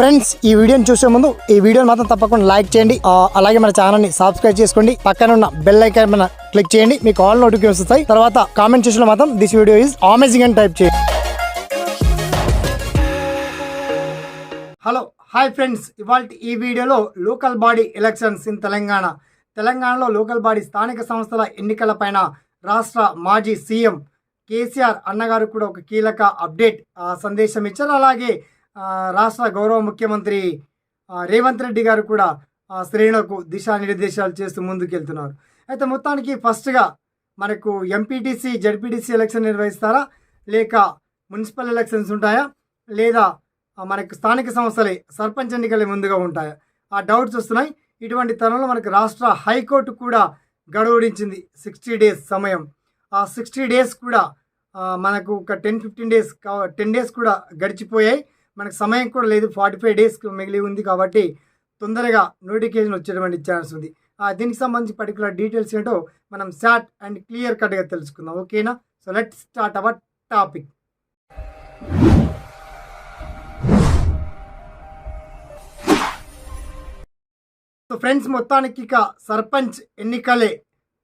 Friends ఈ వీడియోని చూసే ముందు ఈ వీడియోని మాత్రం తప్పకుండా లైక్ చేయండి. అలాగే మన ఛానల్ని సబ్స్క్రైబ్ చేసుకోండి. పక్కన ఉన్న బెల్ ఐకాన్ మన క్లిక్ చేయండి. మీకు ఆల్ నోటిఫికేషన్ వస్తాయి. తర్వాత కామెంట్ చేసిన మాత్రం దిస్ వీడియో ఈజ్ అమేజింగ్ అని టైప్ చేయండి. Hello hi friends. ఇవాళ ఈ వీడియోలో local body elections in Telangana. తెలంగాణలో లోకల్ బాడీ స్థానిక సంస్థల ఎన్నికల పైన రాష్ట్ర మాజీ సీఎం కేసీఆర్ అన్నగారు కూడా ఒక కీలక అప్డేట్ సందేశం ఇచ్చారు. అలాగే రాష్ట్ర గౌరవ ముఖ్యమంత్రి రేవంత్ రెడ్డి గారు కూడా ఆ, శ్రేణులకు దిశానిర్దేశాలు చేస్తూ ముందుకెళ్తున్నారు. అయితే మొత్తానికి ఫస్ట్గా మనకు ఎంపీటీసీ జడ్పీటీసీ ఎలక్షన్ నిర్వహిస్తారా? లేక మున్సిపల్ ఎలక్షన్స్ ఉంటాయా? లేదా మనకు స్థానిక సంస్థలే సర్పంచ్ ఎన్నికలే ముందుగా ఉంటాయా? ఆ డౌట్స్ వస్తున్నాయి. ఇటువంటి తరంలో మనకు రాష్ట్ర హైకోర్టు కూడా గడువుడించింది సిక్స్టీ డేస్ సమయం. ఆ సిక్స్టీ డేస్ కూడా మనకు ఒక ten fifteen days ten days కూడా గడిచిపోయాయి. మనకు సమయం కూడా లేదు. ఫార్టీ ఫైవ్ డేస్ మిగిలి ఉంది కాబట్టి తొందరగా నోటిఫికేషన్ వచ్చేటువంటి ఛాన్స్ ఉంది. ఆ, దీనికి సంబంధించి పర్టికులర్ డీటెయిల్స్ ఏంటో మనం షార్ట్ అండ్ క్లియర్ కట్గా తెలుసుకుందాం. ఓకేనా so let start our topic so friends మొత్తానికి ఇక సర్పంచ్ ఎన్నికలే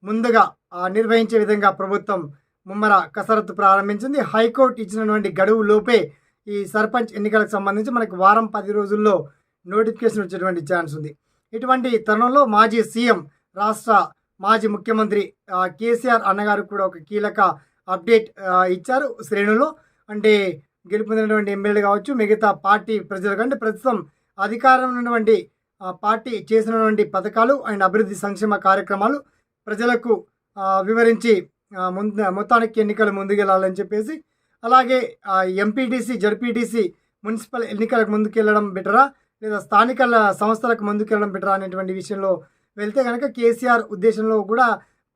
ముందుగా నిర్వహించే విధంగా ప్రభుత్వం ముమ్మర కసరత్తు ప్రారంభించింది. హైకోర్టు ఇచ్చినటువంటి గడువు లోపే ఈ సర్పంచ్ ఎన్నికలకు సంబంధించి మనకు వారం పది రోజుల్లో నోటిఫికేషన్ వచ్చేటువంటి ఛాన్స్ ఉంది. ఇటువంటి తరుణంలో మాజీ సీఎం రాష్ట్ర మాజీ ముఖ్యమంత్రి కేసీఆర్ అన్నగారు కూడా ఒక కీలక అప్డేట్ ఇచ్చారు శ్రేణులు అంటే గెలుపొందినటువంటి ఎమ్మెల్యే కావచ్చు మిగతా పార్టీ ప్రజలకు అంటే ప్రస్తుతం అధికారం ఉన్నటువంటి పార్టీ చేసినటువంటి పథకాలు అండ్ అభివృద్ధి సంక్షేమ కార్యక్రమాలు ప్రజలకు వివరించి ముందు మొత్తానికి ఎన్నికలు ముందుకెళ్ళాలని చెప్పేసి అలాగే ఎంపీటీసీ జడ్పీటీసీ మున్సిపల్ ఎన్నికలకు ముందుకెళ్ళడం బెటరా? లేదా స్థానిక సంస్థలకు ముందుకెళ్ళడం బెటరా అనేటువంటి విషయంలో వెళ్తే కనుక కేసీఆర్ ఉద్దేశంలో కూడా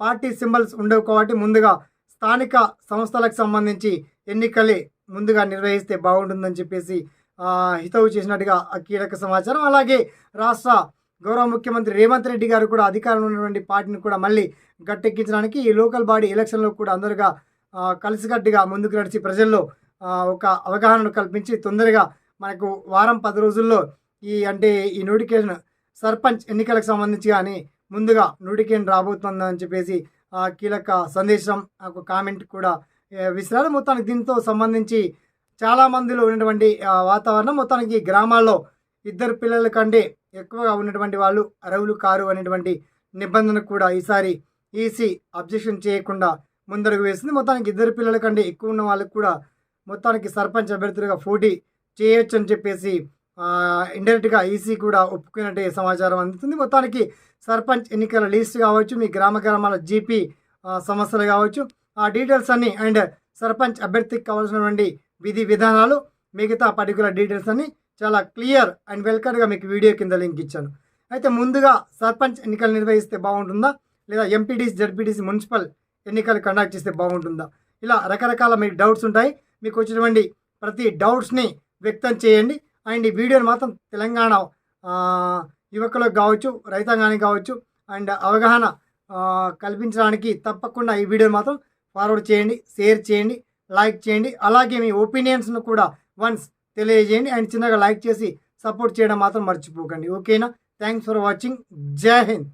పార్టీ సింబల్స్ ఉండవు కాబట్టి ముందుగా స్థానిక సంస్థలకు సంబంధించి ఎన్నికలే ముందుగా నిర్వహిస్తే బాగుంటుందని చెప్పేసి హితవు చేసినట్టుగా ఆ కీలక సమాచారం. అలాగే రాష్ట్ర గౌరవ ముఖ్యమంత్రి రేవంత్ రెడ్డి గారు కూడా అధికారంలో ఉన్నటువంటి పార్టీని కూడా మళ్ళీ గట్టెక్కించడానికి ఈ లోకల్ బాడీ ఎలక్షన్లో కూడా అందరుగా కలిసికట్టుగా ముందుకు నడిచి ప్రజల్లో ఒక అవగాహనను కల్పించి తొందరగా మనకు వారం పది రోజుల్లో ఈ అంటే ఈ నోటిఫికేషన్ సర్పంచ్ ఎన్నికలకు సంబంధించి కానీ ముందుగా నోటిఫికేషన్ రాబోతుందని చెప్పేసి ఆ, కీలక సందేశం ఒక కామెంట్ కూడా విశ్రాంతి విసిరారు. మొత్తానికి దీంతో సంబంధించి చాలామందిలో ఉన్నటువంటి వాతావరణం మొత్తానికి గ్రామాల్లో ఇద్దరు పిల్లల కంటే ఎక్కువగా ఉన్నటువంటి వాళ్ళు అరవులు కారు అనేటువంటి నిబంధన కూడా ఈసారి ఈసీ అబ్జెక్షన్ చేయకుండా ముందడుగు వేసింది. మొత్తానికి ఇద్దరు పిల్లల కంటే ఎక్కువ ఉన్న వాళ్ళకి కూడా మొత్తానికి సర్పంచ్ అభ్యర్థులుగా పోటీ చేయొచ్చు అని చెప్పేసి ఇండైరెక్ట్గా ఈసీ కూడా ఒప్పుకున్నట్టే సమాచారం అందుతుంది. మొత్తానికి సర్పంచ్ ఎన్నికల లిస్ట్ కావచ్చు మీ గ్రామ గ్రామాల జీపీ సమస్యలు కావచ్చు ఆ డీటెయిల్స్ అన్ని అండ్ సర్పంచ్ అభ్యర్థికి కావాల్సినటువంటి విధి విధానాలు మిగతా పర్టికులర్ డీటెయిల్స్ అన్ని చాలా క్లియర్ అండ్ వెల్కమ్గా మీకు వీడియో కింద లింక్ ఇచ్చాను. అయితే ముందుగా సర్పంచ్ ఎన్నికలు నిర్వహిస్తే బాగుంటుందా? లేదా ఎంపీటీసీ జడ్పీటీసీ మున్సిపల్ ఎన్నికలు కండక్ట్ చేస్తే బాగుంటుందా? ఇలా రకరకాల మీకు డౌట్స్ ఉంటాయి. మీకు వచ్చినటువంటి ప్రతి డౌట్స్ని వ్యక్తం చేయండి. అండ్ ఈ వీడియోని మాత్రం తెలంగాణ యువకులకు కావచ్చు రైతాంగానికి కావచ్చు అండ్ అవగాహన కల్పించడానికి తప్పకుండా ఈ వీడియోని మాత్రం ఫార్వర్డ్ చేయండి షేర్ చేయండి లైక్ చేయండి. అలాగే మీ ఒపీనియన్స్ను కూడా వన్స్ తెలియజేయండి. అండ్ చిన్నగా లైక్ చేసి సపోర్ట్ చేయడం మాత్రం మర్చిపోకండి. ఓకేనా థ్యాంక్స్ ఫర్ వాచింగ్ జై హింద్